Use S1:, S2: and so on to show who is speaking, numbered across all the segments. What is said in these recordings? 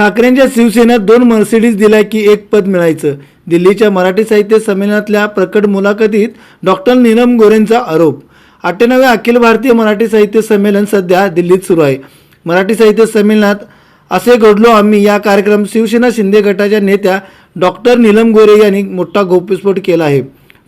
S1: ठाकरेंच्या शिवसेनेत दोन मर्सिडीज दिल्या की एक पद मिळायचं. दिल्लीच्या मराठी साहित्य संमेलनातल्या प्रकट मुलाखतीत डॉक्टर नीलम गोरेंचा आरोप. अठ्ठ्याण्णव्या अखिल भारतीय मराठी साहित्य संमेलन सध्या दिल्लीत सुरू आहे. मराठी साहित्य संमेलनात असे घडलो आम्ही या कार्यक्रम शिवसेना शिंदे गटाच्या नेत्या डॉक्टर नीलम गोरे यांनी मोठा गोपस्फोट केला आहे.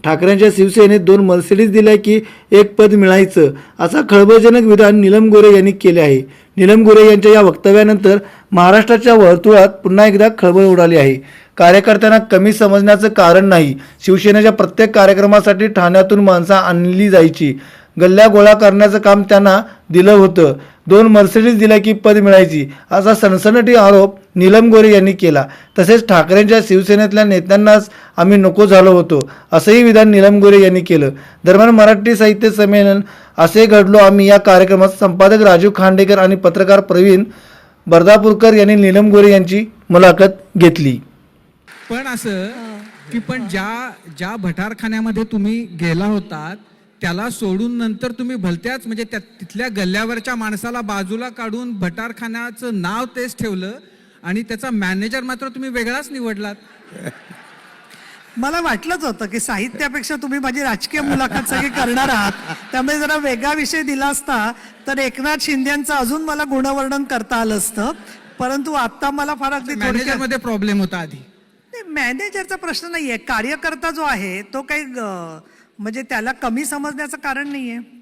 S1: ठाकरेंच्या शिवसेनेत दोन मर्सिडीज दिल्या की एक पद मिळायचं असा खळबळजनक विधान नीलम गोरे यांनी केले आहे. नीलम गोरे यांच्या या वक्तव्यानंतर महाराष्ट्राच्या वर्तुळात पुन्हा एकदा खळबळ उडाली आहे. कार्यकर्त्यांना कमी समजण्याचं कारण नाही. शिवसेनेच्या प्रत्येक कार्यक्रमासाठी ठाण्यातून माणसं आणली जायची. गल्ल्या गोळा करण्याचं काम त्यांना दिलं होतं. दोन मर्सिडीज दिल्या की पद मिळायची असा सनसनटी आरोप नीलम गोरे यांनी केला. तसेच ठाकरेंच्या शिवसेनेतल्या नेत्यांनाच आम्ही नको झालो होतो असंही विधान नीलम गोरे यांनी केलं. दरम्यान मराठी साहित्य संमेलन असे घडलो आम्ही. या कार्यक्रमात संपादक राजीव खांडेकर आणि पत्रकार प्रवीण बर्दापूरकर यांनी नीलम गोरे यांची मुलाखत घेतली.
S2: पण असं की पण ज्या ज्या भटारखान्यामध्ये तुम्ही गेला होतात त्याला सोडून नंतर तुम्ही भलत्याच म्हणजे त्या तिथल्या गल्ल्यावरच्या माणसाला बाजूला काढून भटारखान्याचं नाव तेच ठेवलं आणि त्याचा मॅनेजर मात्र तुम्ही वेगळाच निवडलात.
S3: मला वाटलंच होतं की साहित्यापेक्षा तुम्ही माझी राजकीय मुलाखत सगळी करणार आहात. त्यामुळे जरा वेगळा विषय दिला असता तर एकनाथ शिंदेचं अजून मला गुणवर्णन करता आलं असतं. परंतु आता मला फार अगदी
S2: मॅनेजर
S3: थोडक्यात-
S2: मध्ये प्रॉब्लेम होता आधी.
S3: नाही, मॅनेजरचा प्रश्न नाहीये. कार्यकर्ता जो आहे तो काही म्हणजे त्याला कमी समजण्याचं कारण नाहीये.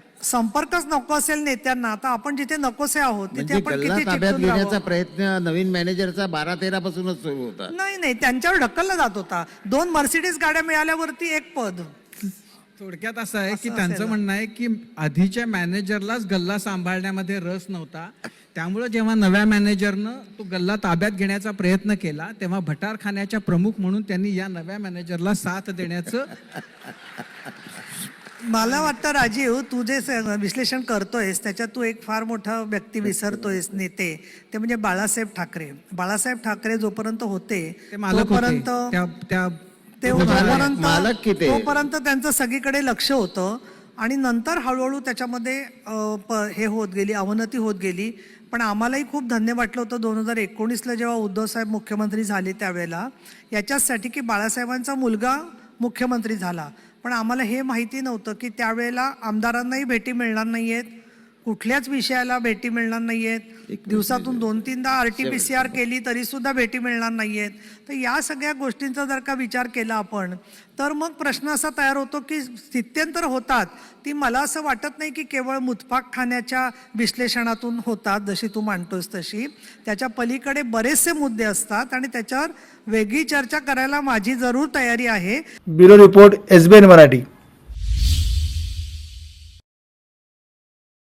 S3: संपर्कच नको असेल नेत्यांना आता आपण जिथे नकोसे आहोत तिथे
S4: म्हणजे
S3: आपण
S4: गल्ला
S3: किती
S4: ताब्यात
S3: चिकटून
S4: घेण्याचा
S3: राहावं?
S4: प्रयत्न नवीन मॅनेजरचा बारा तेरा पासूनच सुरू होता
S3: नाही नाही त्यांच्यावर ढकलला जात होता दोन मर्सिडीज गाड्या मिळाल्यावरती एक पद
S2: थोडक्यात असं आहे की त्यांचं. म्हणणं आहे की आधीच्या मॅनेजरलाच गल्ला सांभाळण्यामध्ये रस नव्हता त्यामुळे जेव्हा नव्या मॅनेजरनं तो गल्ला ताब्यात घेण्याचा प्रयत्न केला तेव्हा भटारखान्याच्या प्रमुख म्हणून त्यांनी या नव्या मॅनेजरला साथ देण्याचं
S3: मला वाटतं राजीव तू जे विश्लेषण करतोयस त्याच्यात तू एक फार मोठा व्यक्ती विसरतोयस नेते. ते म्हणजे बाळासाहेब ठाकरे. बाळासाहेब ठाकरे जोपर्यंत होते तोपर्यंत ते तोपर्यंत त्यांचं सगळीकडे लक्ष होतं. आणि नंतर हळूहळू त्याच्यामध्ये हे होत गेली अवनती होत गेली. पण आम्हालाही खूप धन्य वाटलं होतं दोन हजार एकोणीसला जेव्हा उद्धवसाहेब मुख्यमंत्री झाले त्यावेळेला. याच्याचसाठी की बाळासाहेबांचा मुलगा मुख्यमंत्री झाला. पण आम्हाला हे माहिती नव्हतं की त्यावेळेला आमदारांनाही भेटी मिळणार नाही आहेत कुठल्याच विषयाला भेटी मिळणार नाही आहेत दिवसातून दोन तीनदा R T P C R केली तरी सुद्धा भेटी मिळणार नाहीयेत. तर या सगळ्या गोष्टींचा जर का विचार केला आपण तर मग प्रश्न असा तयार होतो की स्थित्यंतर होतात. ती मला असं वाटत नाही की केवळ मुतपाक खाण्याच्या विश्लेषणातून होतात जशी तू मांडतोस तशी. त्याच्या पलीकडे बरेचसे मुद्दे असतात आणि त्याच्यावर वेगळी चर्चा करायला माझी जरूर तयारी आहे.
S1: Bureau report S Marathi.